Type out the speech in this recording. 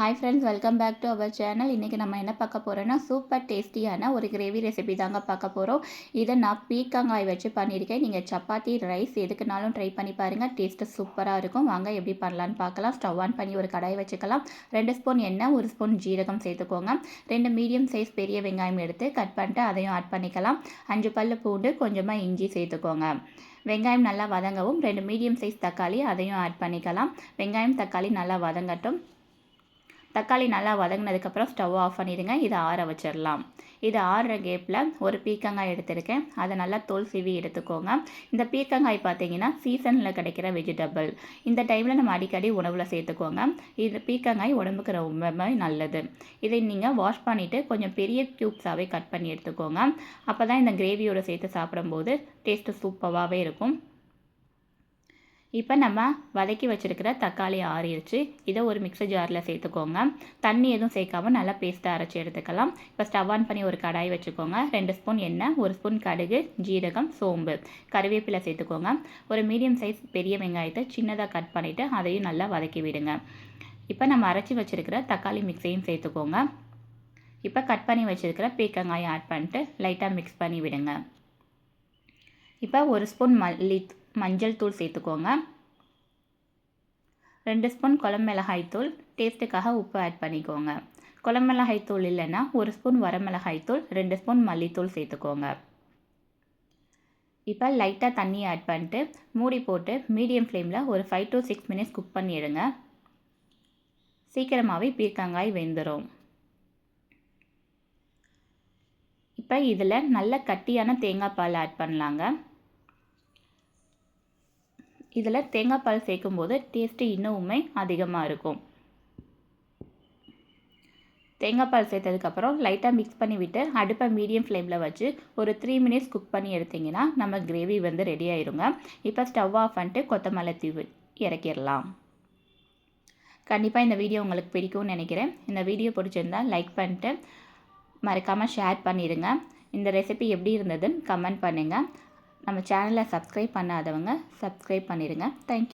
Hi friends welcome back to our channel இன்றைக்கி நம்ம என்ன பார்க்க போகிறோன்னா சூப்பர் டேஸ்டியான ஒரு கிரேவி ரெசிபி தாங்க பார்க்க போகிறோம் இதை நான் பீக்கங்காய் வச்சு பண்ணியிருக்கேன். நீங்கள் சப்பாத்தி ரைஸ் எதுக்குனாலும் ட்ரை பண்ணி பாருங்கள் டேஸ்ட்டு சூப்பராக இருக்கும். வாங்க எப்படி பண்ணலான்னு பார்க்கலாம். ஸ்டவ் ஆன் பண்ணி ஒரு கடாய் வச்சுக்கலாம். ரெண்டு ஸ்பூன் எண்ணெய் ஒரு ஸ்பூன் ஜீரகம் சேர்த்துக்கோங்க. ரெண்டு மீடியம் சைஸ் பெரிய வெங்காயம் எடுத்து கட் பண்ணிட்டு அதையும் ஆட் பண்ணிக்கலாம். அஞ்சு பல்லு பூண்டு கொஞ்சமாக இஞ்சி சேர்த்துக்கோங்க. வெங்காயம் நல்லா வதங்கவும் ரெண்டு மீடியம் சைஸ் தக்காளி அதையும் ஆட் பண்ணிக்கலாம். வெங்காயம் தக்காளி நல்லா வதங்கட்டும். தக்காளி நல்லா வதங்கினதுக்கப்புறம் ஸ்டவ் ஆஃப் பண்ணிடுங்க. இதை ஆற வச்சிடலாம். இது ஆறுற கேப்பில் ஒரு பீக்கங்காய் எடுத்திருக்கேன். அதை நல்லா தோல் சீவி எடுத்துக்கோங்க. இந்த பீக்கங்காய் பார்த்தீங்கன்னா சீசனில் கிடைக்கிற வெஜிடபிள் இந்த டைமில் நம்ம அடிக்கடி உணவில் சேர்த்துக்கோங்க. இது பீக்கங்காய் உடம்புக்கு ரொம்பவே நல்லது. இதை நீங்கள் வாஷ் பண்ணிவிட்டு கொஞ்சம் பெரிய க்யூப்ஸாகவே கட் பண்ணி எடுத்துக்கோங்க. அப்போ தான் இந்த கிரேவியோடு சேர்த்து சாப்பிடும்போது டேஸ்ட்டு சூப்பராகவே இருக்கும். இப்போ நம்ம வதக்கி வச்சுருக்கிற தக்காளி ஆறிடுச்சு. இதை ஒரு மிக்சர் ஜாரில் சேர்த்துக்கோங்க. தண்ணி எதுவும் சேர்க்காம நல்லா பேஸ்ட்டாக அரைச்சி எடுத்துக்கலாம். இப்போ ஸ்டவ் ஆன் பண்ணி ஒரு கடாய் வச்சுக்கோங்க. ரெண்டு ஸ்பூன் எண்ணெய் ஒரு ஸ்பூன் கடுகு ஜீரகம் சோம்பு. கருவேப்பிலை சேர்த்துக்கோங்க. ஒரு மீடியம் சைஸ் பெரிய வெங்காயத்தை சின்னதாக கட் பண்ணிவிட்டு அதையும் நல்லா வதக்கி விடுங்க. இப்போ நம்ம அரைச்சி வச்சுருக்கிற தக்காளி மிக்ஸையும் சேர்த்துக்கோங்க. இப்போ கட் பண்ணி வச்சுருக்கிற பீக்கங்காயை ஆட் பண்ணிட்டு லைட்டாக மிக்ஸ் பண்ணி விடுங்க. இப்போ ஒரு ஸ்பூன் மல்லி மஞ்சள் தூள் சேர்த்துக்கோங்க. ரெண்டு ஸ்பூன் குளம் மிளகாய் தூள். டேஸ்ட்டுக்காக உப்பு ஆட் பண்ணிக்கோங்க. குளம் மிளகாய் தூள் இல்லைன்னா ஒரு ஸ்பூன் வரமிளகாய் தூள் ரெண்டு ஸ்பூன் மல்லித்தூள் சேர்த்துக்கோங்க. இப்போ லைட்டாக தண்ணி ஆட் பண்ணிட்டு மூடி போட்டு மீடியம் ஃப்ளேமில் ஒரு five to six minutes cook பண்ணிடுங்க. சீக்கிரமாகவே பீர்க்கங்காய் வெந்துடும் இப்போ இதில் நல்ல கட்டியான தேங்காய் பால் ஆட் பண்ணலாங்க. இதில் தேங்காய் பால் சேர்க்கும்போது டேஸ்ட்டு இன்னுமே அதிகமாக இருக்கும். தேங்காய் பால் சேர்த்ததுக்கப்புறம் லைட்டாக மிக்ஸ் பண்ணி விட்டு அடுப்பை மீடியம் ஃப்ளேமில் வச்சு ஒரு த்ரீ மினிட்ஸ் குக் பண்ணி எடுத்திங்கன்னா நம்ம கிரேவி வந்து ரெடி ஆயிருங்க. இப்போ ஸ்டவ் ஆஃப் பண்ணிட்டு கொத்தமல்லி தீவு இறக்கிடலாம். கண்டிப்பாக இந்த வீடியோ உங்களுக்கு பிடிக்கும்னு நினைக்கிறேன். இந்த வீடியோ பிடிச்சிருந்தால் லைக் பண்ணிட்டு மறக்காமல் ஷேர் பண்ணிடுங்க. இந்த ரெசிபி எப்படி இருந்ததுன்னு கமெண்ட் பண்ணுங்கள் நம்ம சேனலை சப்ஸ்கிரைப் பண்ணாதவங்க சப்ஸ்கிரைப் பண்ணிடுங்க. தேங்க்யூ